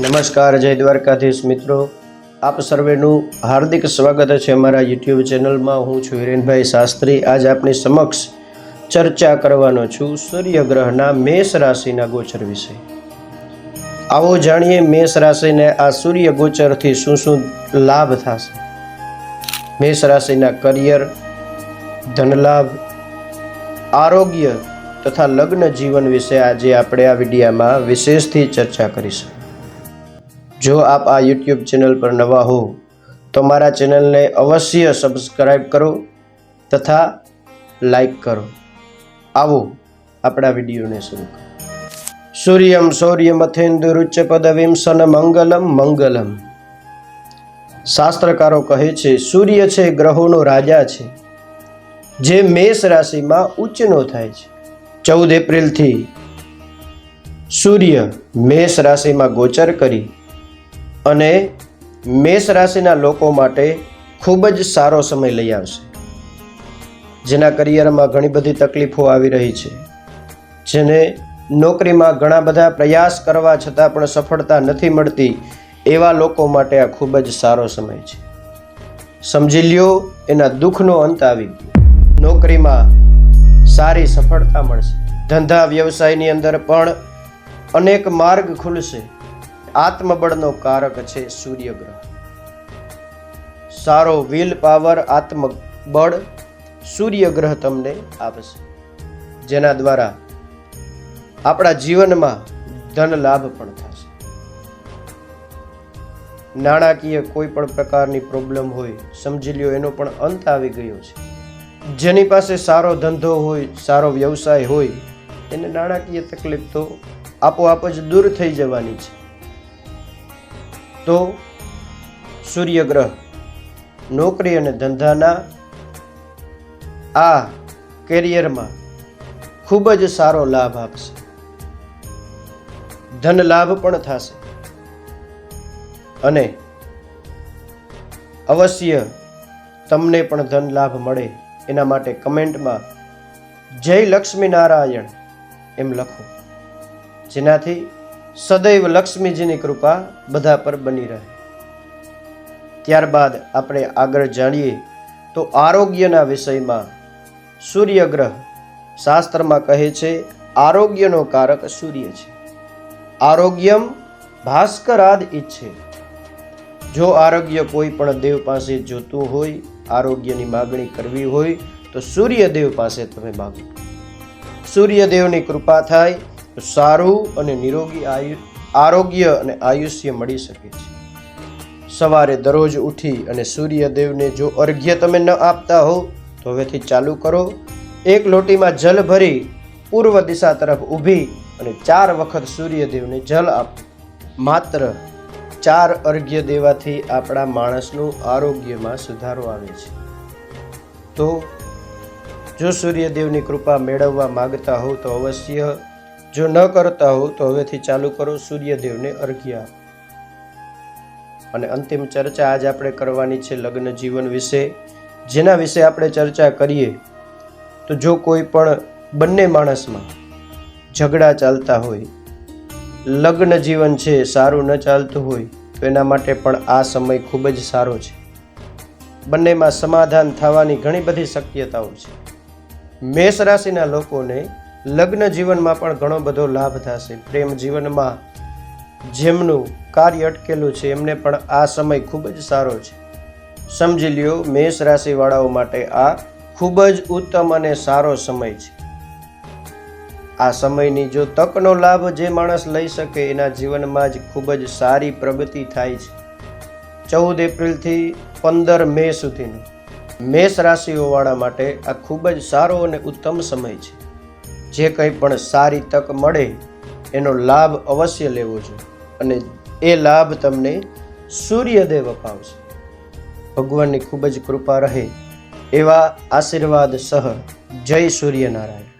નમસ્કાર, જય દ્વારકાધીશ મિત્રો. આપ સર્વેનું હાર્દિક સ્વાગત છે અમારા યુટ્યુબ ચેનલમાં. હું છું હિરેનભાઈ શાસ્ત્રી. આજ આપની સમક્ષ ચર્ચા કરવાનો છું સૂર્યગ્રહના મેષ રાશિના ગોચર વિશે. આવો જાણીએ મેષ રાશિને આ સૂર્ય ગોચરથી શું શું લાભ થશે. મેષ રાશિના કરિયર, ધનલાભ, આરોગ્ય તથા લગ્ન જીવન વિશે આજે આપણે આ વિડીયામાં વિશેષથી ચર્ચા કરીશું. જો આપ આ યુટ્યુબ ચેનલ પર નવા હો, તો મારા ચેનલને અવશ્ય સબસ્ક્રાઈબ કરો તથા લાઈક કરો. આવો આપણા વિડીયોને શરૂ કરો સૂર્યમ સૌર્યમથેન્દુરુચ્ચ પદવીમ સન મંગલમ મંગલમ. શાસ્ત્રકારો કહે છે, સૂર્ય છે ગ્રહોનો રાજા છે, જે મેષ રાશિમાં ઉચ્ચનો થાય છે. ચૌદ એપ્રિલથી સૂર્ય મેષ રાશિમાં ગોચર કરી અને મેષ રાશિના લોકો માટે ખૂબ જ સારો સમય લઈ આવશે. જેના કરિયરમાં ઘણી બધી તકલીફો આવી રહી છે. જેને નોકરીમાં ઘણા બધા પ્રયાસ કરવા છતાં પણ સફળતા નથી મળતી એવા લોકો માટે આ ખૂબ જ સારો સમય છે. સમજી લ્યો, એના દુઃખનો અંત આવી ગયો. નોકરીમાં સારી સફળતા મળશે. ધંધા વ્યવસાયની અંદર પણ અનેક માર્ગ ખુલશે. આત્મબળનો કારક છે સૂર્યગ્રહ સારો વિલ પાવર આત્મબળ સૂર્યગ્રહ તમને આપશે. જેના દ્વારા આપણા જીવનમાં ધન લાભ પણ થશે. નાણાકીય કોઈ પણ પ્રકારની પ્રોબ્લેમ હોય, સમજી લ્યો, એનો પણ અંત આવી ગયો છે. જેની પાસે સારો ધંધો હોય, સારો વ્યવસાય હોય, એને નાણાકીય તકલીફ તો આપોઆપ જ દૂર થઈ જવાની છે. તો સૂર્યગ્રહ નોકરી અને ધંધાના આ કેરિયરમાં ખૂબ જ સારો લાભ આપશે. ધન લાભ પણ થશે. અને અવશ્ય તમને પણ ધન લાભ મળે એના માટે કમેન્ટમાં જય લક્ષ્મી નારાયણ એમ લખો. જેનાથી સદૈવ લક્ષ્મીજીની કૃપા બધા પર બની રહે. ત્યારબાદ આપણે આગળ જાણીએ તો આરોગ્યના વિષયમાં સૂર્યગ્રહ શાસ્ત્રમાં કહે છે, આરોગ્યનો કારક સૂર્ય છે. આરોગ્યમ ભાસ્કરાદ ઈચ્છે. જો આરોગ્ય કોઈ પણ દેવ પાસે જોતું હોય, આરોગ્યની માગણી કરવી હોય, તો સૂર્યદેવ પાસે તમે માગો. સૂર્યદેવની કૃપા થાય તો સારું અને નિરોગી આયુ, આરોગ્ય અને આયુષ્ય મળી શકે છે. સવારે દરરોજ ઉઠી અને સૂર્યદેવને જો અર્ઘ્ય તમે ન આપતા હો, તો હવેથી ચાલુ કરો. એક લોટીમાં જલ ભરી, પૂર્વ દિશા તરફ ઊભી અને ચાર વખત સૂર્યદેવને જલ આપો. માત્ર ચાર અર્ઘ્ય દેવાથી આપણા માણસનું આરોગ્યમાં સુધારો આવે છે. તો જો સૂર્યદેવની કૃપા મેળવવા માગતા હો, તો અવશ્ય જો ન કરતા હો, તો હવેથી ચાલુ કરો સૂર્યદેવને અર્ઘ્ય. અને અંતિમ ચર્ચા આજ આપણે કરવાની છે લગ્ન જીવન વિશે. જેના વિશે આપણે ચર્ચા કરીએ, તો જો કોઈ પણ બંને માણસમાં ઝઘડા ચાલતા હોય, લગ્ન જીવન છે સારું ન ચાલતું હોય, તો એના માટે પણ આ સમય ખૂબ જ સારો છે. બંનેમાં સમાધાન થવાની ઘણી બધી શક્યતાઓ છે. મેષ રાશિના લોકોને લગ્ન જીવનમાં પણ ઘણો બધો લાભ થશે. પ્રેમ જીવનમાં જેમનું કાર્ય અટકેલું છે, એમને પણ આ સમય ખૂબ જ સારો છે. સમજી લ્યો, મેષ રાશિવાળાઓ માટે આ ખૂબ જ ઉત્તમ અને સારો સમય છે. આ સમયની જો તકનો લાભ જે માણસ લઈ શકે, એના જીવનમાં જ ખૂબ જ સારી પ્રગતિ થાય છે. ચૌદ એપ્રિલથી પંદર મે સુધીનું. મેષ રાશિઓવાળા માટે આ ખૂબ જ સારો અને ઉત્તમ સમય છે. જે કંઈ પણ સારી તક મળે, એનો લાભ અવશ્ય લેવો જોઈએ અને એ લાભ તમને સૂર્યદેવ અપાવશે. ભગવાનની ખૂબ જ કૃપા રહે એવા આશીર્વાદ સહ જય સૂર્યનારાયણ.